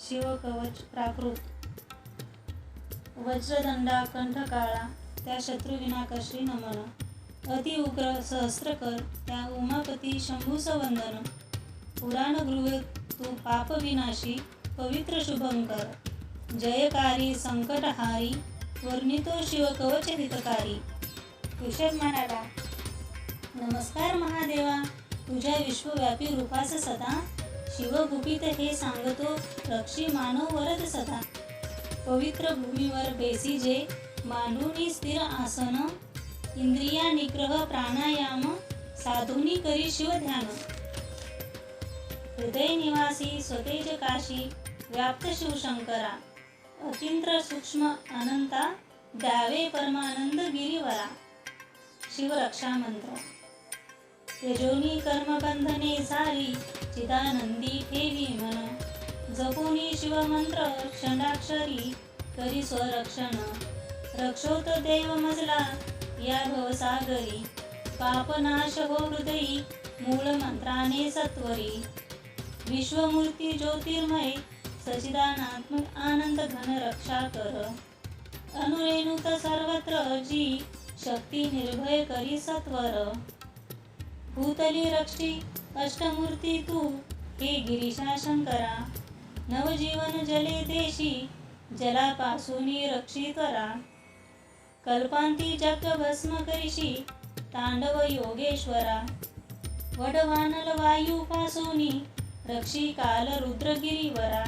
शिवकवच प्राकृत. वज्रदंडा कंठकाळा त्या शत्रुविना शत्रुविनाकशी नमन. अति उग्र सहस्रकर त्या उमापती शंभूस वंदन पुराण गृह तू पापविनाशी पवित्र शुभंकर. जयकारी संकटहारी वर्णितो शिवकवच हितकारी. ऋषभ म्हणाला नमस्कार महादेवा तुझ्या विश्वव्यापी रूपास सदा शिवगुपित हे सांगतो रक्षी मानव वरद सदा. पवित्र भूमीवर बेसी जे मांडूनी स्थिर आसन. इंद्रिया निग्रह प्राणायाम साधुनी करी शिव ध्यान. हृदय निवासी स्वतेज काशी व्याप्त शिवशंकरा. अतिंद्र सूक्ष्म अनंता द्यावे परमानंद गिरीवरा. शिवरक्षा मंत्र. यजोनी कर्मबंधने झाली चिदानंदी ठेवी मन. जपुनी शिवमंत्र क्षणाक्षरी करी स्वरक्षण. रक्षोत देव मजला या भवसागरी पापनाश हो हृदयी मूळ मंत्राने सत्वरी. विश्वमूर्ती ज्योतिर्मय सचिदानात्मक आनंद घन रक्षा कर. अनुरेणुत सर्वत्र जी शक्ती निर्भय करी सत्वर. भूतली रक्षी अष्टमूर्ती तू हे गिरीशा शंकरा. नवजीवन जले देशी जलापासून रक्षी करा. कल्पांती जग भस्म करिशी तांडव योगेश्वरा. वडवानल वायू पासूनी रक्षी काल रुद्रगिरीवरा.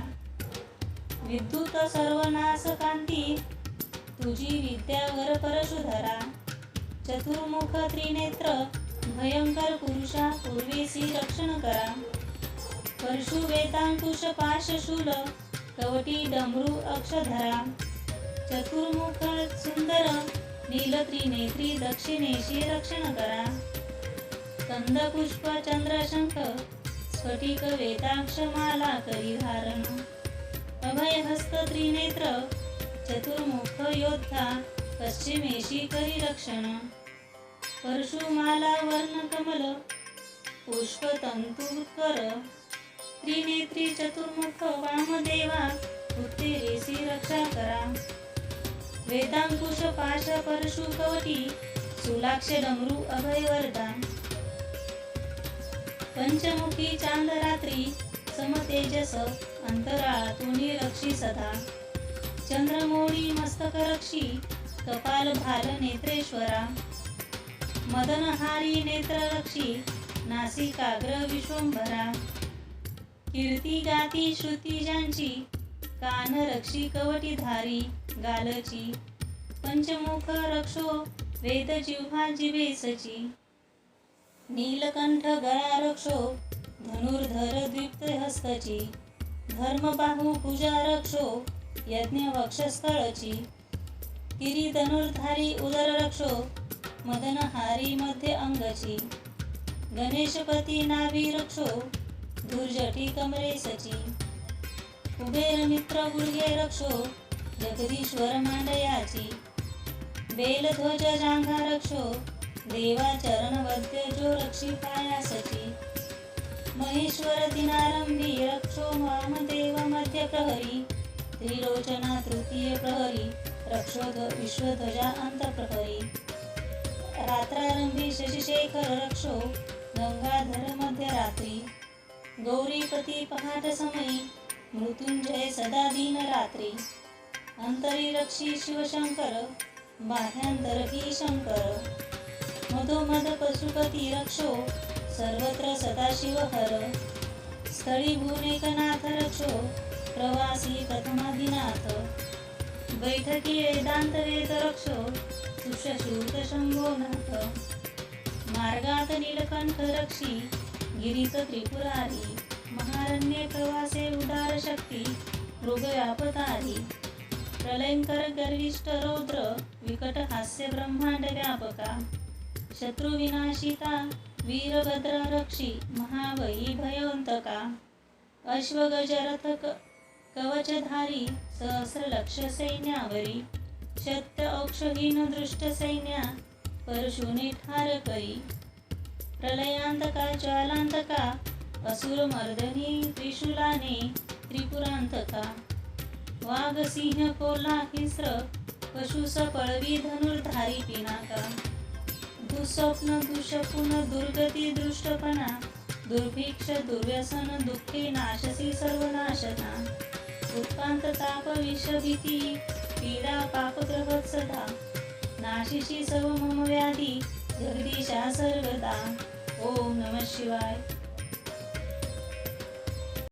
विद्युत सर्वनाश कांती तुझी विद्यावर परशुधरा. चतुर्मुख त्रिनेत्र भयंकर पुरुषा पूर्वेसी रक्षण करा. परशु वेतांकुश पाशशूल कवटी डमरू अक्षधरा. चतुर्मुख सुंदर नील त्रिनेत्री दक्षिणेशी रक्षण करा. कंद पुष्प चंद्रशंख स्फटिक वेदाक्ष माला करी धारण अभय हस्त त्रिनेत्र चतुर्मुख योद्धा पश्चिमेशी करी रक्षण परशुमाला वर्ण कमल पुष्प तंतु कर त्रिनेत्री चतुर्मुख वामदेवा उत्तेरेसी रक्षा करा वेदांकुश पाश परशु कवटी सुलाक्ष डमरू अभय वरदान पंचमुखी चांद रात्री समतेजस अंतराळातून रक्षी सदा चंद्रमोळी मस्तक रक्षी कपाल भाल नेत्रेश्वरा मदनहारी नेत्ररक्षी नासिकाग्र विश्वंभरा. कीर्ती गाती श्रुती ज्यांची कान रक्षी कवटी धारी गालची. पंचमुख रक्षो वेद जिव्हा जिवेसची. नीलकंठ गळा रक्षो धनुर्धर द्विप्त हस्तची धर्मबाहू पूजा रक्षो यज्ञ वक्षस्थळची मदन हारी मध्य अंगची गणेशपती नावी रक्षो दुर्जटी कमरेसची कुबेर मित्र गुर्गे रक्षो जगदीश्वर मांडयाची. बेलध्वज जांघा रक्षो देवा चरणवद्य जो रक्षी पायासची. महेश्वर दिनारंभी रक्षो वामदेव मध्य प्रहरी. त्रिलोचना तृतीय प्रहरी रक्षो विश्वध्वजा अंत प्रहरी रात्रारंभी शशिशेखर रक्षो गंगाधर मध्यरात्री गौरीपती पहाट समयी मृत्युंजय सदा दिन रात्री. अंतरी रक्षी शिवशंकर बाह्यांतरही शंकर. मधोमध पशुपती रक्षो सर्वत्र सदाशिव हर. स्थळी भुवनेकनाथ रक्षो प्रवासी प्रथमाधिनाथ. बैठकी वेदांत वेद रक्षो शंभो शंभोनाथ मार्गात नीलकंठ रक्षी गिरीत त्रिपुरारी महारण्ये प्रवासे उदार शक्ती मृगव्यापतारी प्रलयंकर गर्विष्ट रौद्र विकट हास्य ब्रह्मांड व्यापका शत्रुविनाशिता वीरभद्र रक्षी महावयी भयवंतका अश्वगजरथ कवचधारी सहस्र लक्ष सैन्यावरी शत्य औक्षहीन दृष्ट सैन्या परशुने ठार करी. प्रलयांतका ज्वालांतका असुर मर्दनी त्रिशूलाने त्रिपुरांतका. वाघ सिंह कोल्हा हिस्र पशुस पळवी धनुर्धारी पिनाका. दुःस्वप्न दुःशकुन दुर्गती दृष्टपणा. दुर्भिक्ष दुर्व्यसन दुःखे नाशसी सर्वनाशना. उत्पांत ताप विषभीती पीडा पापग्रह सदा. नाशिशी सव मम व्याधी जगदीशा सर्वदा. ओम नम शिवाय.